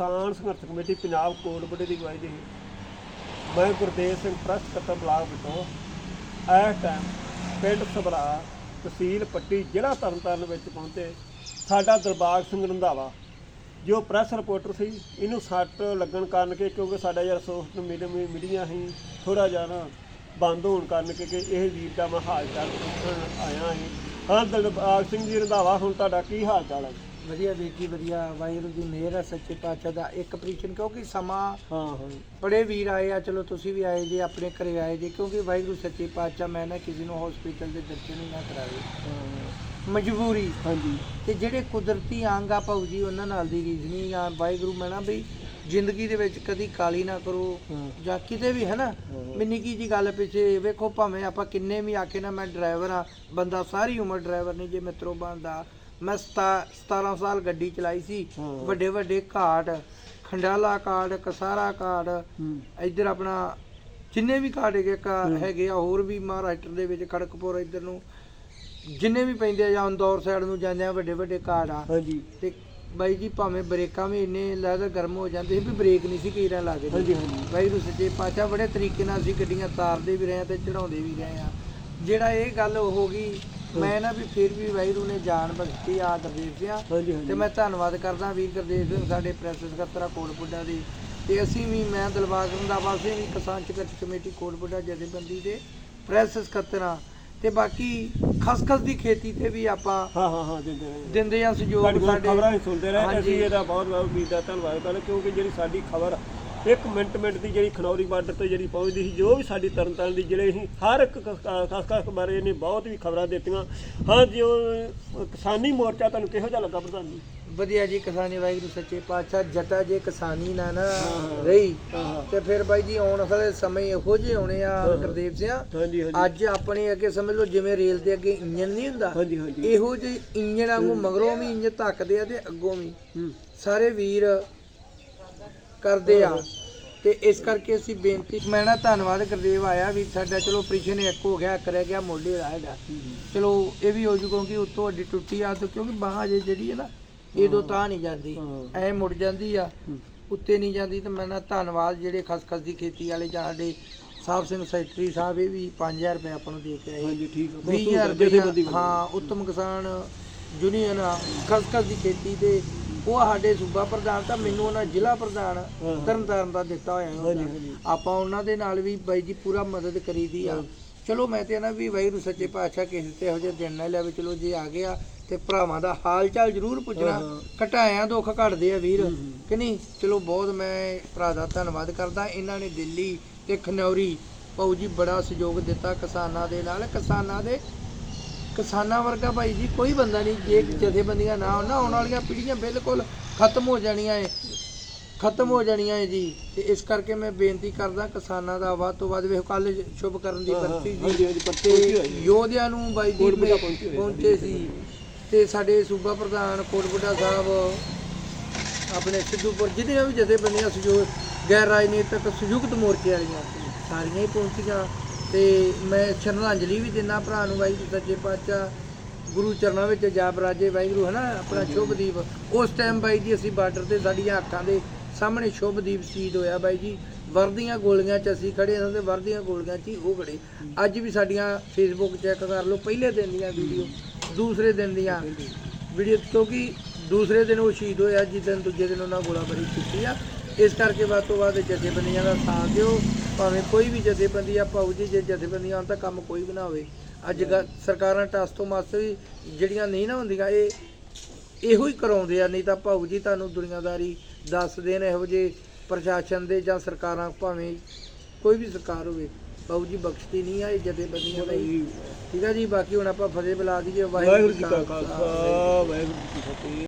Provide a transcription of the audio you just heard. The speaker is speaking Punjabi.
ਕਿਸਾਨ ਸੰਘਰਸ਼ ਕਮੇਟੀ ਪੰਜਾਬ ਕੋਟਬੁੱਢੇ ਦੀ ਅਗਵਾਈ ਦੇ ਮੈਂ ਗੁਰਦੇਵ ਸਿੰਘ ਪ੍ਰੈਸ ਸਕੱਤਰ ਬਲਾਕ ਵਿੱਚੋਂ। ਇਸ ਟਾਈਮ ਪਿੰਡ ਸਭਰਾ ਤਹਿਸੀਲ ਪੱਟੀ ਜ਼ਿਲ੍ਹਾ ਤਰਨਤਾਰਨ ਵਿੱਚ ਪਹੁੰਚੇ। ਸਾਡਾ ਦਿਲਬਾਗ ਸਿੰਘ ਰੰਧਾਵਾ, ਜੋ ਪ੍ਰੈਸ ਰਿਪੋਰਟਰ ਸੀ, ਇਹਨੂੰ ਸੱਟ ਲੱਗਣ ਕਾਰਨ ਕਿ ਕਿਉਂਕਿ ਸਾਡਾ ਯਾਰ ਸੋਸ਼ਲ ਮੀਡੀਆ ਮੀਡੀਆ ਹੀ ਥੋੜਾ ਜਿਹਾ ਨਾ ਬੰਦ ਹੋਣ ਕਾਰਨ ਕਿ ਇਹ ਵੀਰ ਦਾ ਮੈਂ ਹਾਲ ਚਾਲ ਪੁੱਛਣ ਆਇਆ ਹਾਂ ਹਾਂ ਦਿਲਬਾਗ ਸਿੰਘ ਜੀ ਰੰਧਾਵਾ, ਹੁਣ ਤੁਹਾਡਾ ਕੀ ਹਾਲ ਚਾਲ ਹੈ? ਵਧੀਆ ਵੀਰ ਜੀ ਵਧੀਆ। ਵਾਹਿਗੁਰੂ ਦੀ ਮਿਹਰ ਹੈ ਸੱਚੇ ਪਾਤਸ਼ਾਹ ਦਾ। ਇੱਕ ਪ੍ਰੀਸ਼ਨ ਕਿਉਂਕਿ ਸਮਾਂ ਹਾਂ ਹਾਂ। ਬੜੇ ਵੀਰ ਆਏ ਆ ਚਲੋ ਤੁਸੀਂ ਵੀ ਆਏ ਜੇ ਆਪਣੇ ਘਰੇ ਆਏ ਜੇ ਕਿਉਂਕਿ ਵਾਹਿਗੁਰੂ ਸੱਚੇ ਪਾਤਸ਼ਾਹ ਮੈਂ ਨਾ ਕਿਸੇ ਨੂੰ ਹਸਪੀਟਲ ਦੇ ਦਰਸ਼ਨ ਹੀ ਨਾ ਕਰਾਵੇ। ਮਜਬੂਰੀ। ਹਾਂਜੀ। ਤੇ ਜਿਹੜੇ ਕੁਦਰਤੀ ਅੰਗ ਆ ਭਾਊ ਜੀ ਉਹਨਾਂ ਨਾਲ ਦੀ ਰੀਜ਼ ਨਹੀਂ ਆ। ਵਾਹਿਗੁਰੂ ਮੈਂ ਨਾ ਵੀ ਜ਼ਿੰਦਗੀ ਦੇ ਵਿੱਚ ਕਦੀ ਕਾਲੀ ਨਾ ਕਰੋ। ਜਾਂ ਕਿਤੇ ਵੀ ਹੈ ਨਾ? ਵੀ ਨਿੱਕੀ ਜੀ ਗੱਲ ਪਿੱਛੇ ਵੇਖੋ ਭਾਵੇਂ ਆਪਾਂ ਕਿੰਨੇ ਵੀ ਆਕੇ ਨਾ ਮੈਂ ਡਰਾਈਵਰ ਆ ਬੰਦਾ ਸਾਰੀ ਉਮਰ ਡਰਾਈਵਰ ਨਹੀਂ ਜੇ ਮਿੱਤਰੋ ਬਣਦਾ। ਮੈਂ ਸਤਾ- 17 ਸਾਲ ਗੱਡੀ ਚਲਾਈ ਸੀ। ਵੱਡੇ ਵੱਡੇ ਘਾਟ ਖੰਡਾਲਾ ਘਾਟ ਕਸਾਰਾ ਘਾਟ ਹੂੰ। ਇੱਧਰ ਆਪਣਾ ਜਿੰਨੇ ਵੀ ਘਾਟ ਹੈਗੇ ਹੈਗੇ ਆ ਹੋਰ ਵੀ ਮਹਾਰਾਸ਼ਟਰ ਦੇ ਵਿੱਚ ਖੜਕਪੁਰ ਇੱਧਰ ਨੂੰ ਜਿੰਨੇ ਵੀ ਪੈਂਦੇ ਆ ਜਾਂ ਇੰਦੌਰ ਸਾਈਡ ਨੂੰ ਜਾਂਦੇ ਆ ਵੱਡੇ ਵੱਡੇ ਘਾਟ ਆ। ਹਾਂਜੀ। ਤੇ ਬਾਈ ਜੀ ਭਾਵੇਂ ਬ੍ਰੇਕਾਂ ਵੀ ਇੰਨੇ ਲੈਦਰ ਗਰਮ ਹੋ ਜਾਂਦੇ ਸੀ ਵੀ ਬ੍ਰੇਕ ਨਹੀਂ ਸੀ ਕੀਰਾਂ ਲੱਗਦੇ ਹਾਂਜੀ ਹਾਂਜੀ। ਵਾਹਿਗੁਰੂ ਸੱਚੇ ਪਾਤਸ਼ਾਹ ਬੜੇ ਤਰੀਕੇ ਨਾਲ ਅਸੀਂ ਗੱਡੀਆਂ ਤਾਰਦੇ ਵੀ ਰਹੇ ਆ ਤੇ ਚੜਾਉਂਦੇ ਵੀ ਰਹੇ ਆ। ਜਿਹੜਾ ਇਹ ਗੱਲ ਹੋ ਗਈ ਮੈਂ ਨਾ ਵੀ ਫਿਰ ਵੀ ਵਾਹਿਗੁਰੂ ਨੇ ਜਾਨ ਬਖਸ਼ੀ ਆ ਗੁਰਦੇਵ ਸਿੰਘ ਤੇ ਮੈਂ ਧੰਨਵਾਦ ਕਰਦਾ ਵੀਰ ਗੁਰਦੇਵ ਸਿੰਘ ਸਾਡੇ ਪ੍ਰੈਸ ਸਕੱਤਰ ਕੋਟਪੁੱਡਾ ਦੇ। ਤੇ ਅਸੀਂ ਵੀ ਮੈਂ ਦਿਲਬਾਗ ਰੰਧਾਵਾ ਸਿੰਘ ਵੀ ਕਿਸਾਨ ਸੰਘਰਸ਼ ਕਮੇਟੀ ਕੋਟਪੁੱਡਾ ਜਥੇਬੰਦੀ ਦੇ ਪ੍ਰੈਸ ਸਕੱਤਰ ਤੇ ਬਾਕੀ ਖਸਖਸ ਦੀ ਖੇਤੀ ਤੇ ਵੀ ਆਪਾਂ ਹਾਂ ਹਾਂ ਹਾਂ ਦਿੰਦੇ ਰਹੇ। ਦਿੰਦੇ ਆ ਸਹਿਯੋਗ ਸਾਡੀ। ਖਬਰਾਂ ਸੁਣਦੇ ਰਹੇ। ਅਸੀਂ ਇਹਦਾ ਬਹੁਤ ਬਹੁਤ ਵੀਰ ਦਾ ਧੰਨਵਾਦ ਕਰਦੇ ਕਿਉਂਕਿ ਜਿਹੜੀ ਸਾਡੀ ਖਬਰ ਇੱਕ ਮਿੰਟ ਮਿੰਟ ਦੀ ਜਿਹੜੀ ਖਨੌਰੀ ਬਾਰਡਰ ਤੋਂ ਜਿਹੜੀ ਪਹੁੰਚਦੀ ਸੀ ਜੋ ਵੀ ਸਾਡੀ ਤਰਨਤਾਰਨ ਦੀ ਜਿਹੜੇ ਸੀ ਹਰ ਇੱਕ ਖਾਸ ਖਾਸ ਬਾਰੇ ਇਹਨੇ ਬਹੁਤ ਵੀ ਖਬਰਾਂ ਦਿੱਤੀਆਂ। ਹਾਂ ਜੋ ਕਿਸਾਨੀ ਮੋਰਚਾ ਤੁਹਾਨੂੰ ਕਿਹੋ ਜਿਹਾ ਲੱਗਾ ਪ੍ਰਧਾਨ ਜੀ? ਵਧੀਆ ਜੀ ਕਿਸਾਨੀ ਵਾਹਿਗੁਰੂ ਸੱਚੇ ਪਾਤਸ਼ਾਹ ਜਟਾ ਜੇ ਕਿਸਾਨੀ ਨਾ ਨਾ। ਰਹੀ ਤੇ ਫਿਰ ਬਾਈ ਜੀ ਆਉਣ ਵਾਲੇ ਸਮੇਂ ਇਹੋ ਜਿਹੇ ਆਉਣੇ ਆ। ਗੁਰਦੇਵ ਸਿੰਘ। ਹਾਂਜੀ ਹਾਂਜੀ। ਅੱਜ ਆਪਣੇ ਅੱਗੇ ਸਮਝ ਲਓ ਜਿਵੇਂ ਰੇਲ ਦੇ ਅੱਗੇ ਇੰਜਨ ਨਹੀਂ ਹੁੰਦਾ ਹਾਂਜੀ ਹਾਂਜੀ। ਇਹੋ ਜਿਹੇ ਇੰਜਨ ਵਾਂਗੂ ਮਗਰੋਂ ਵੀ ਇੰਜਨ ਧੱਕਦੇ ਆ ਤੇ ਅੱਗੋਂ ਵੀ। ਸਾਰੇ ਵੀਰ ਕਰਦੇ ਆ। ਤੇ ਇਸ ਕਰਕੇ ਅਸੀਂ ਬੇਨਤੀ ਮੈਂ ਨਾ ਧੰਨਵਾਦ ਗੁਰਦੇਵ ਆਇਆ ਵੀ ਸਾਡਾ ਚਲੋ ਆਪਰੇਸ਼ਨ ਇੱਕ ਹੋ ਗਿਆ ਇੱਕ ਰਹਿ ਗਿਆ ਮੋਢੇ ਦਾ ਹੈਗਾ। ਚਲੋ ਇਹ ਵੀ ਹੋ ਜੂ ਕਿਉਂਕਿ ਉੱਤੋਂ ਅੱਡੀ ਟੁੱਟੀ ਆ ਤੇ ਕਿਉਂਕਿ ਬਾਹ ਜੇ ਜਿਹੜੀ ਹੈ ਨਾ ਇਹਦੋਂ ਤਾਂ ਨਹੀਂ ਜਾਂਦੀ। ਐ ਮੁੜ ਜਾਂਦੀ ਆ। ਉੱਤੇ ਨਹੀਂ ਜਾਂਦੀ ਤੇ ਮੈਂ ਨਾ ਧੰਨਵਾਦ ਜਿਹੜੇ ਖਸਖਸ ਦੀ ਖੇਤੀ ਵਾਲੇ ਜਾਂ ਸਾਡੇ ਸਾਹਿਬ ਸਿੰਘ ਸੈਕਟਰੀ ਸਾਹਿਬ ਇਹ ਵੀ 5000 ਰੁਪਏ ਆਪਾਂ ਨੂੰ ਦੇ ਕੇ ਆਏ। ਹਾਂਜੀ ਠੀਕ ਆ 20000 ਜਥੇਬੰਦੀ ਰੁਪਏ ਹਾਂ ਉੱਤਮ ਕਿਸਾਨ ਯੂਨੀਅਨ ਖਸਖਸ ਦੀ ਖੇਤੀ ਤੇ ਉਹ ਸਾਡੇ ਸੂਬਾ ਪ੍ਰਧਾਨ ਤਾਂ ਮੈਨੂੰ ਉਹਨਾਂ ਜ਼ਿਲ੍ਹਾ ਪ੍ਰਧਾਨ। ਤਰਨਤਾਰਨ ਦਾ ਦਿੱਤਾ ਹੋਇਆ। ਆਪਾਂ ਉਹਨਾਂ ਦੇ ਨਾਲ ਵੀ ਬਾਈ ਜੀ ਪੂਰਾ ਮਦਦ ਕਰੀਦੀ ਆ। ਚਲੋ ਮੈਂ ਤੇ ਨਾ ਵੀ ਵਾਹਿਗੁਰੂ ਸੱਚੇ ਪਾਤਸ਼ਾਹ ਕਿਸੇ ਤੇ ਇਹੋ ਜਿਹੇ ਦਿਨ ਨਾ ਲਿਆਵੇ। ਚਲੋ ਜੇ ਆ ਗਿਆ ਤੇ ਭਰਾਵਾਂ ਦਾ ਹਾਲ ਚਾਲ ਜ਼ਰੂਰ ਪੁੱਛਣਾ। ਘਟਾਇਆ ਦੁੱਖ ਘਟਦੇ ਆ ਵੀਰ। ਕਿ ਨਹੀਂ? ਚਲੋ ਬਹੁਤ ਮੈਂ ਭਰਾ ਦਾ ਧੰਨਵਾਦ ਕਰਦਾ। ਇਹਨਾਂ ਨੇ ਦਿੱਲੀ ਤੇ ਖਨੌਰੀ। ਭਾਊ ਜੀ ਬੜਾ ਸਹਿਯੋਗ ਦਿੱਤਾ ਕਿਸਾਨਾਂ ਦੇ ਨਾਲ। ਕਿਸਾਨਾਂ ਦੇ ਕਿਸਾਨਾਂ ਵਰਗਾ ਭਾਈ ਜੀ ਕੋਈ ਬੰਦਾ ਨਹੀਂ ਜੇ ਜਥੇਬੰਦੀਆਂ ਨਾ ਹੋਣ ਨਾ ਆਉਣ ਵਾਲੀਆਂ ਪੀੜ੍ਹੀਆਂ ਬਿਲਕੁਲ ਖਤਮ ਹੋ ਜਾਣੀਆਂ ਏ। ਖਤਮ ਹੋ ਜਾਣੀਆਂ ਏ ਜੀ। ਤੇ ਇਸ ਕਰਕੇ ਮੈਂ ਬੇਨਤੀ ਕਰਦਾ ਕਿਸਾਨਾਂ ਦਾ ਵੱਧ ਤੋਂ ਵੱਧ ਵੇਖੋ ਕੱਲ ਸ਼ੁਭ ਕਰਨ ਦੀ ਹਾਂਜੀ, ਹਾਂਜੀ, ਜੀ ਪਰਚੀ ਹੋਈ। ਯੋਧਿਆਂ ਨੂੰ ਬਾਈ ਜੀ ਪਹੁੰਚੇ ਸੀ। ਤੇ ਸਾਡੇ ਸੂਬਾ ਪ੍ਰਧਾਨ ਕੋਟਬੁੱਢਾ ਸਾਹਿਬ ਆਪਣੇ ਸਿੱਧੂਪੁਰ ਜਿਹਦੀਆਂ ਵੀ ਜਥੇਬੰਦੀਆਂ ਸਹਿਯੋਗ ਗੈਰ ਰਾਜਨੀਤਿਕ ਸੰਯੁਕਤ ਮੋਰਚੇ ਵਾਲੀਆਂ ਸਾਰੀਆਂ ਹੀ ਪਹੁੰਚੀਆਂ। ਤੇ ਮੈਂ ਸ਼ਰਧਾਂਜਲੀ ਵੀ ਦਿੰਦਾ ਭਰਾ ਨੂੰ ਵਾਹਿਗੁਰੂ ਸੱਚੇ ਪਾਤਸ਼ਾਹ ਗੁਰੂ ਚਰਨਾਂ ਵਿੱਚ ਜਾ ਬਰਾਜੇ ਵਾਹਿਗੁਰੂ ਹਨਾ ਆਪਣਾ ਸ਼ੁਭਦੀਪ ਉਸ ਟਾਈਮ ਬਾਈ ਜੀ ਅਸੀਂ ਬਾਰਡਰ ਤੇ ਸਾਡੀਆਂ ਅੱਖਾਂ ਦੇ ਸਾਹਮਣੇ ਸ਼ੁਭਦੀਪ ਸ਼ਹੀਦ ਹੋਇਆ ਬਾਈ ਜੀ। ਵਰਦੀਆਂ ਗੋਲੀਆਂ 'ਚ ਅਸੀਂ ਖੜੇ ਹਾਂ ਤੇ ਵਰਦੀਆਂ ਗੋਲੀਆਂ 'ਚ ਹੀ ਉਹ ਖੜੇ। ਅੱਜ ਵੀ ਸਾਡੀਆਂ ਫੇਸਬੁੱਕ ਚੈੱਕ ਕਰ ਲਓ ਪਹਿਲੇ ਦਿਨ ਦੀਆਂ ਵੀਡੀਓ ਦੂਸਰੇ ਦਿਨ ਦੀਆਂ ਵੀਡੀਓ ਕਿਉਂਕਿ ਦੂਸਰੇ ਦਿਨ ਉਹ ਸ਼ਹੀਦ ਹੋਇਆ ਜਿਸ ਦਿਨ ਦੂਜੇ ਦਿਨ ਉਹਨਾਂ ਗੋਲਾਬਾਰੀ ਕੀਤੀ ਆ। ਇਸ ਕਰਕੇ ਵੱਧ ਤੋਂ ਵੱਧ ਜਥੇਬੰਦੀਆਂ ਦਾ ਸਾਥ ਦਿਓ। ਭਾਵੇਂ ਕੋਈ ਵੀ ਜਥੇਬੰਦੀ ਆ ਭਾਊ ਜੀ ਜੇ ਜਥੇਬੰਦੀਆਂ ਆਉਣ ਤਾਂ ਕੰਮ ਕੋਈ ਵੀ ਨਾ ਹੋਵੇ। ਅੱਜ ਕੱਲ੍ਹ ਸਰਕਾਰਾਂ ਟਸ ਤੋਂ ਮਸ ਵੀ ਜਿਹੜੀਆਂ ਨਹੀਂ ਨਾ ਹੁੰਦੀਆਂ ਇਹ ਇਹੋ ਹੀ ਕਰਾਉਂਦੇ ਆ ਨਹੀਂ ਤਾਂ ਭਾਊ ਜੀ ਤੁਹਾਨੂੰ ਦੁਨੀਆਦਾਰੀ ਦੱਸ ਦੇਣ ਇਹੋ ਜਿਹੇ ਪ੍ਰਸ਼ਾਸਨ ਦੇ ਜਾਂ ਸਰਕਾਰਾਂ ਭਾਵੇਂ ਕੋਈ ਵੀ ਸਰਕਾਰ ਹੋਵੇ। ਭਾਊ ਜੀ ਬਖਸ਼ਦੀ ਨਹੀਂ ਆ ਇਹ ਜਥੇਬੰਦੀਆਂ ਲਈ ਠੀਕ ਆ ਜੀ ਬਾਕੀ ਹੁਣ ਆਪਾਂ ਫਤਿਹ ਬੁਲਾ ਦਈਏ ਵਾਹਿਗੁਰੂ ਜੀ ਕਾ ਖਾਲਸਾ। ਵਾਹਿਗੁਰੂ ਜੀ ਕੀ ਫਤਿਹ।